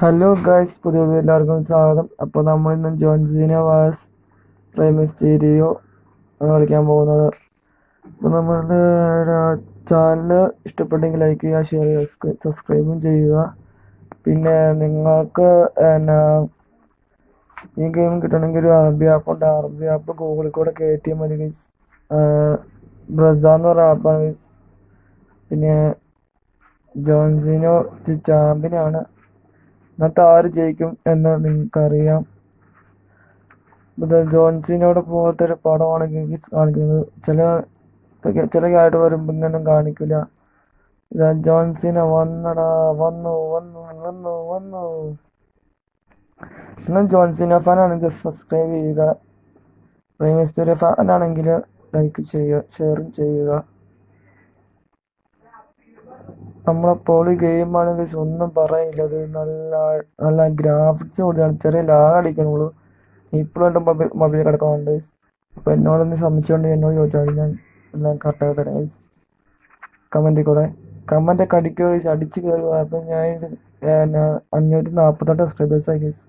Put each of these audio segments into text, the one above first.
Hello guys പുതിയ എല്ലാവർക്കും സ്വാഗതം. അപ്പോൾ നമ്മൾ ഇന്ന് ജോൺസീന വാസ് പ്രേമിസ്റ്റീരിയോ ആണ് കളിക്കാൻ പോകുന്നത്. അപ്പോൾ നമ്മളുടെ ചാനൽ ഇഷ്ടപ്പെട്ടെങ്കിൽ ലൈക്ക് ചെയ്യുക ഷെയർ ചെയ്യുക സബ്സ്ക്രൈബും ചെയ്യുക. പിന്നെ നിങ്ങൾക്ക് എന്നാ ഈ ഗെയിം കിട്ടണമെങ്കിൽ ഒരു ആർ ബി ആപ്പ് ഉണ്ട്. ആർ ബി ആപ്പ് ഗൂഗിളിൽ കൂടെ കയറ്റിയാൽ മതി ഗൈസ് ബ്രസ എന്ന് പറയുന്ന ആപ്പാണ് ഗൈസ് പിന്നെ ജോൺസിനോ ചാമ്പ്യനാണ് ഇന്നത്തെ ആര് ജയിക്കും എന്ന് നിങ്ങൾക്കറിയാം. ജോൺസിനോട് പോലത്തെ ഒരു പടമാണ് കാണിക്കുന്നത് ചില ചില ആയിട്ട് വരുമ്പോൾ ഇങ്ങനെ കാണിക്കില്ല ജോൺസിന വന്നടാ വന്നു വന്നു വന്നു വന്നു. നിങ്ങൾ ജോൺസിന ഫാൻ ആണെങ്കിൽ സബ്സ്ക്രൈബ് ചെയ്യുക. ആണെങ്കിൽ ലൈക്ക് ചെയ്യുക ഷെയറും ചെയ്യുക. നമ്മളപ്പോൾ പൊളി ഗെയിമാണ് ഗൈസ് ഒന്നും പറയില്ല. അത് നല്ല നല്ല ഗ്രാഫിക്സ് കൂടിയാണ് ചെറിയ ലാഗ് അടിക്കുന്നുള്ളൂ. ഇപ്പോഴും മൊബൈൽ മൊബൈൽ കിടക്കുന്നുണ്ട് ഗൈസ് അപ്പോൾ എന്നോടൊന്ന് ശ്രമിച്ചുകൊണ്ട് എന്നോട് ചോദിച്ചാൽ ഞാൻ എല്ലാം കറക്റ്റാക്കി തരാം. ഗൈസ് കമന്റിൽ കൂടെ. കമന്റ് ഒക്കെ അടിക്കുക ഗൈസ് അടിച്ച് കയറുക അപ്പം ഞാൻ അഞ്ഞൂറ്റി നാൽപ്പത്തെട്ട് സബ്സ്ക്രൈബേഴ്സായി ഗൈസ്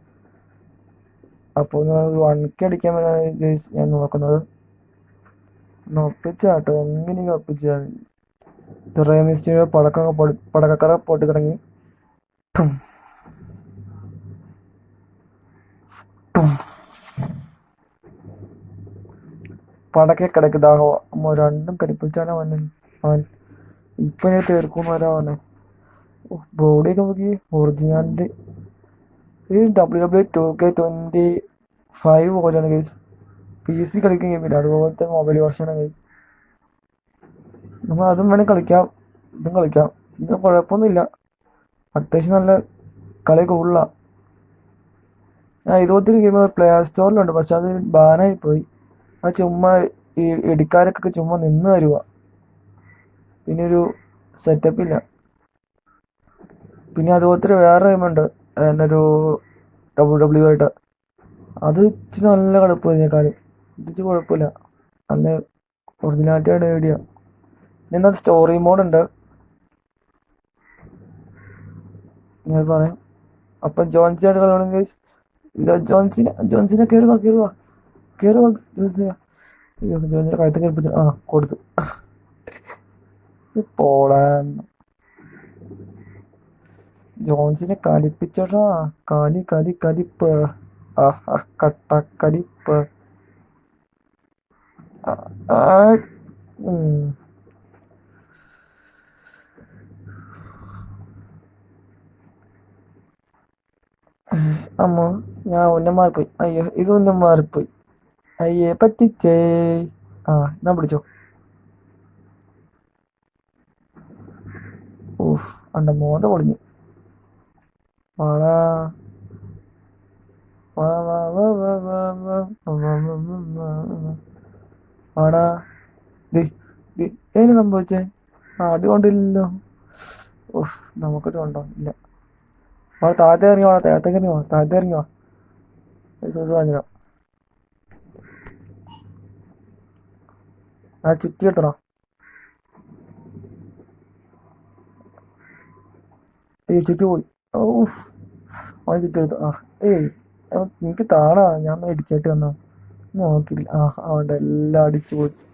അപ്പോൾ വൺ കെ അടിക്കാൻ വേണ്ടി ഗൈസ് ഞാൻ നോക്കുന്നത്. ഒപ്പിച്ചാട്ടോ. എങ്ങനെയും ഒപ്പിച്ചാൽ റേമിസ്റ്റിയുടെ പടക്ക പടക്കക്കട പൊട്ടി തുടങ്ങി പടക്കെ കിടക്ക്. ദാഹോ രണ്ടും കടിപ്പിച്ചാലോ അവൻ അവൻ ഇപ്പൊ ഞാൻ തീർക്കും അവനെ. ബോഡിയൊക്കെ നോക്കി ഒറിജിനാലിറ്റി ഈ W W two K twenty five പോലെയാണ് കേസ് പി സി കളിക്കുന്ന ഗെയിമില്ല അതുപോലത്തെ മൊബൈൽ വെർഷനാണ് ഗൈസ് നമ്മൾ അതും വേണേൽ കളിക്കാം. ഇതും കളിക്കാം. ഇത് കുഴപ്പമൊന്നുമില്ല. അത്യാവശ്യം നല്ല കളി കൂടുതലാണ് ഞാൻ ഇതുപോലത്തെ ഗെയിം പ്ലേ സ്റ്റോറിലുണ്ട് പക്ഷെ അത് ബാനായി പോയി. ആ ചുമ്മാ ഈ ഇടിക്കാരൊക്കെ ചുമ്മാ നിന്ന് തരുക പിന്നെ ഒരു സെറ്റപ്പ് ഇല്ല. പിന്നെ അതുപോലത്തെ വേറെ ഗെയിമുണ്ട് എന്നൊരു ഡബ്ല്യു ഡബ്ല്യു ആയിട്ട്. അത് ഇച്ചിരി നല്ല കളിപ്പ് ഇതിനേക്കാളും ഇത് കുഴപ്പമില്ല. നല്ല ഒറിജിനാലിറ്റി ആയിട്ട് ഐഡിയ പിന്നെ സ്റ്റോറി മോഡ് ഉണ്ട്. ഞാൻ പറയാം. അപ്പം ജോൺസി ആയിട്ട് കളിയാണെങ്കിൽ ജോൺസിനെ ജോൺസിനെ കയറുക കയറുക കയറുക ജോൺസിനെ അയ്യോ ജോൺസിനെ കഴുത്ത് കയറിപ്പിച്ചു ആ കൊടുത്തു. പോളാൻ ജോൺസിനെ കലിപ്പിച്ചോടാ. കലി കലി കലിപ്പ്. കട്ട കലിപ്പ്. ഉം. അമ്മ ഞാൻ ഉന്നം മാറിപ്പോയി അയ്യോ ഇത് ഉന്നം മാറിപ്പോയി അയ്യേ പറ്റിച്ചേ ആ ഞാൻ പിടിച്ചോ ഓഫ് അണ്ട മോത പൊളിഞ്ഞു വാടാ വാ വാ സംഭവിച്ചേ ആ അടി കൊണ്ടില്ലല്ലോ ഓഹ് നമുക്കൊരു ഉണ്ടോ ഇല്ല അവൾ താഴത്തെ ഇറങ്ങി വേണം താഴത്തേക്ക് ഇറങ്ങി വേണം താഴത്തെ ഇറങ്ങി വാ. സൂസ് വാങ്ങിടാം ആ ചുറ്റി എത്തണം ഏയ് ചുറ്റി പോയി. ഓഫ് അവൻ ചുറ്റി എടുത്തു ആ ഏയ് എനിക്ക് താടാ ഞാൻ ഇടിക്കായിട്ട് വന്നു. നോക്കില്ല ആ അവന്റെ എല്ലാം അടിച്ചു പോച്ച്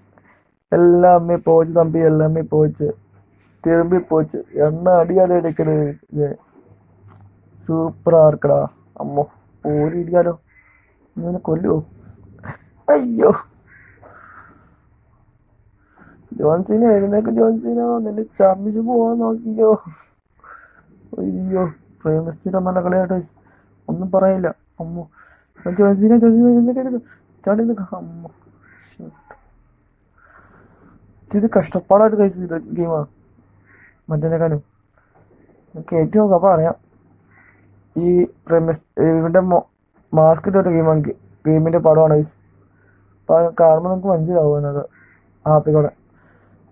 അമ്മയും പോച്ച് തമ്പി എല്ലാം അമ്മയും പോച്ച് തിരുമ്പി പോച്ച് എണ്ണ അടിയാണ് എടുക്കണത് സൂപ്പർ ആർക്കടാ? അമ്മോ ഓരിടിയാലോ ഇങ്ങനെ കൊല്ലുവോ? അയ്യോ. ജോൺസീന എഴുന്നേക്ക് ജോൺസിനോ നിന്നെ ചമ്മിച്ച് പോവാൻ നോക്കിയോ അയ്യോ പ്രേമിച്ചിട്ട് നല്ല കളിയാട്ടോ ഒന്നും പറയില്ല. അമ്മോ. ജോൺസീന ജോൺസീന എഴുന്നേക്ക് ചാടി അമ്മോ ഇത് കഷ്ടപ്പാടായിട്ട് കഴിച്ചു ഗെയിമാണ് ഗെയിമാ എനിക്ക് ഏറ്റവും കപ്പ അറിയാം. ഈ പ്രമിസ് ഇവന്റെ മാസ്ക് ഇട്ട ഒരു ഗെയിമാണ് ഗെയിമിന്റെ പടമാണ് അപ്പോൾ കാണുമ്പോൾ നമുക്ക് മനസ്സിലാവും എന്നത് ആപ്പിൽ കൂടെ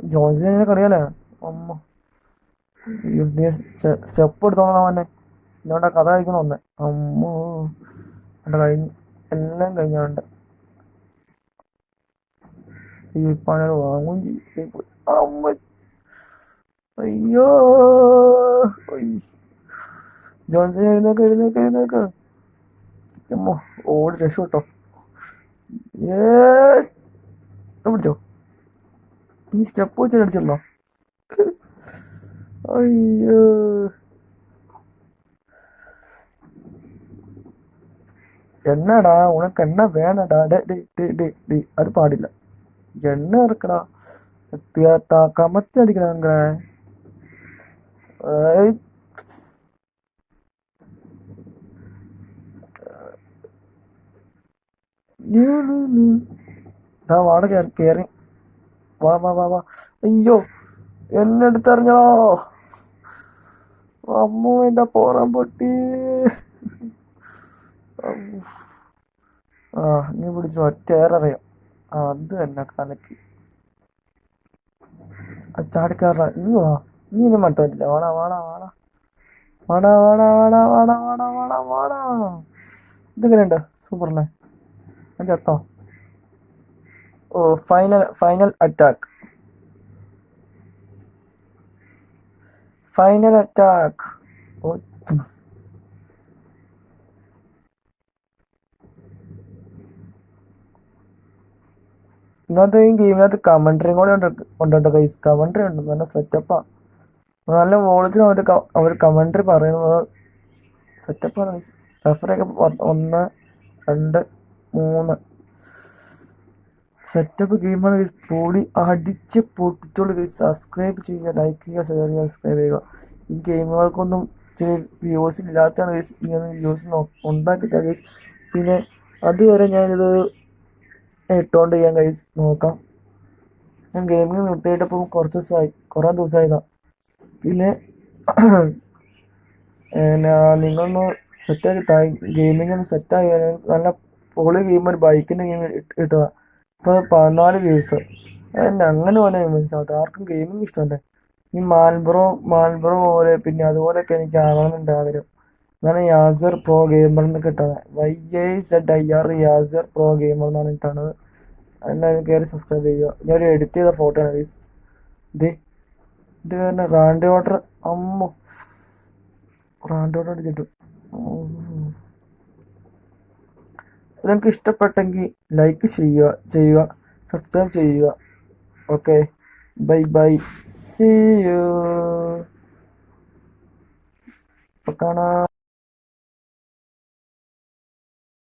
ജോൺസിനെ കളിയല്ലേ? അമ്മ. സ്റ്റെപ്പ് എടുത്തോളാം അവനെ. എന്നോണ്ട് കഥ കഴിക്കുന്ന ഒന്നേ. അമ്മോ. എന്റെ കഴിഞ്ഞു എല്ലാം കഴിഞ്ഞുണ്ട് ഈ വാങ്ങും ചെയ്യും. അമ്മ. അയ്യോ. ജോൺസൺ എഴുന്നേക്ക് എഴുന്നേക്ക് എഴുന്നേക്ക് അമ്മോ ഓടി രക്ഷ കേട്ടോ പിടിച്ചോ നീ സ്റ്റെപ്പ് വെച്ച് അടിച്ചല്ലോ അയ്യോ என்னடா உனக்கு என்ன வேணடா டே டே டே டே டே அது பாடில்ல என்ன இருக்குடா கமத்தி அடிக்கிறாங்க ദാ വാട കയറി വാ വാ വാ വാ. അയ്യോ എന്നെ എടുത്തറിഞ്ഞോ? അമ്മോ എന്റെ പോറാൻ പൊട്ടി. ആ നീ പിടിച്ചു ഒറ്റ ഏററിയാം ആ അത് തന്നെ കലക്ക്. ചാടിക്കാറ നീ വാ. നീ ഇനി മട്ടില്ല വാടാ വാടാ വാടാ. വാടാ വാടാ വാടാ വാടാ വാടാ വാടാ വാടാ. ഇതെങ്ങനെയുണ്ട്? സൂപ്പറല്ലേ? ഞാൻ ഓ final final attack final attack ഇന്നത്തെ ഈ ഗെയിമിനകത്ത് കമൻട്രിയും കൂടെ ഉണ്ട് ഉണ്ട് ഗൈസ് കമൻട്രി ഉണ്ട് നല്ല സെറ്റപ്പാ നല്ല വോളിച്ചിന് അവർ അവർ കമൻട്രി പറയുന്നത് സെറ്റപ്പാണ് ഗൈസ് റെഫറൊക്കെ ഒന്ന് രണ്ട് മൂന്ന്. സെറ്റപ്പ് ഗെയിമാണ് ഗൈസ് പോളി അടിച്ച് പൊട്ടിച്ചോളൂ ഗൈസ് സബ്സ്ക്രൈബ് ചെയ്യുക ലൈക്ക് ചെയ്യുക ഷെയർ ചെയ്യുക സബ്സ്ക്രൈബ് ചെയ്യുക. ഈ ഗെയിമുകൾക്കൊന്നും ചില വ്യൂസ് ഇല്ലാത്തതാണ് ഗൈസ് ഇങ്ങനെ വ്യൂസ് ഉണ്ടാക്കിയിട്ട ഗൈസ് പിന്നെ അതുവരെ ഞാനിത് ഇട്ടുകൊണ്ട് ചെയ്യാൻ കൈസ് നോക്കാം. ഞാൻ ഗെയിമിങ് നിർത്തിയിട്ട് കുറച്ച് ദിവസമായി കുറേ ദിവസമായതാ പിന്നെ എന്നാ നിങ്ങളൊന്ന് സെറ്റാക്കി തായി ഗെയിമിംഗ് ഒന്ന് സെറ്റായി നല്ല പൊളി ഗെയിം ഒരു ബൈക്കിന്റെ ഗെയിം കിട്ടുക ഇപ്പോൾ പതിനാല് വ്യൂസ് അതന്നെ അങ്ങനെ പോലെ ഗെയിംസ് അത് ആർക്കും ഗെയിമിംഗ് ഇഷ്ടമല്ലേ. ഈ മാൽബ്രോ മാൽബ്രോ പോലെ പിന്നെ അതുപോലെയൊക്കെ എനിക്ക് ആവണമെന്നുണ്ട് ആഗ്രഹം അതാണ് യാസർ പ്രോ ഗെയിമർ എന്ന് കിട്ടുന്നത് Y I Z I R Yasar pro gamer എന്നാണ് കിട്ടുന്നത് എല്ലാവരും കയറി സബ്സ്ക്രൈബ് ചെയ്യുക. ഞാൻ ഒരു എഡിറ്റ് ചെയ്ത ഫോട്ടോ ആണ് ഗൈസ് ഇത് ഇത് കാരണം റാൻഡ് വാട്ടർ അമ്മ. റാൻഡ് വാട്ടർ അടിച്ചിട്ട് നിങ്ങൾക്ക് ഇഷ്ടപ്പെട്ടെങ്കിൽ ലൈക്ക് ചെയ്യുക ചെയ്യുക സബ്സ്ക്രൈബ് ചെയ്യുക. Okay bye bye see you കാണാം.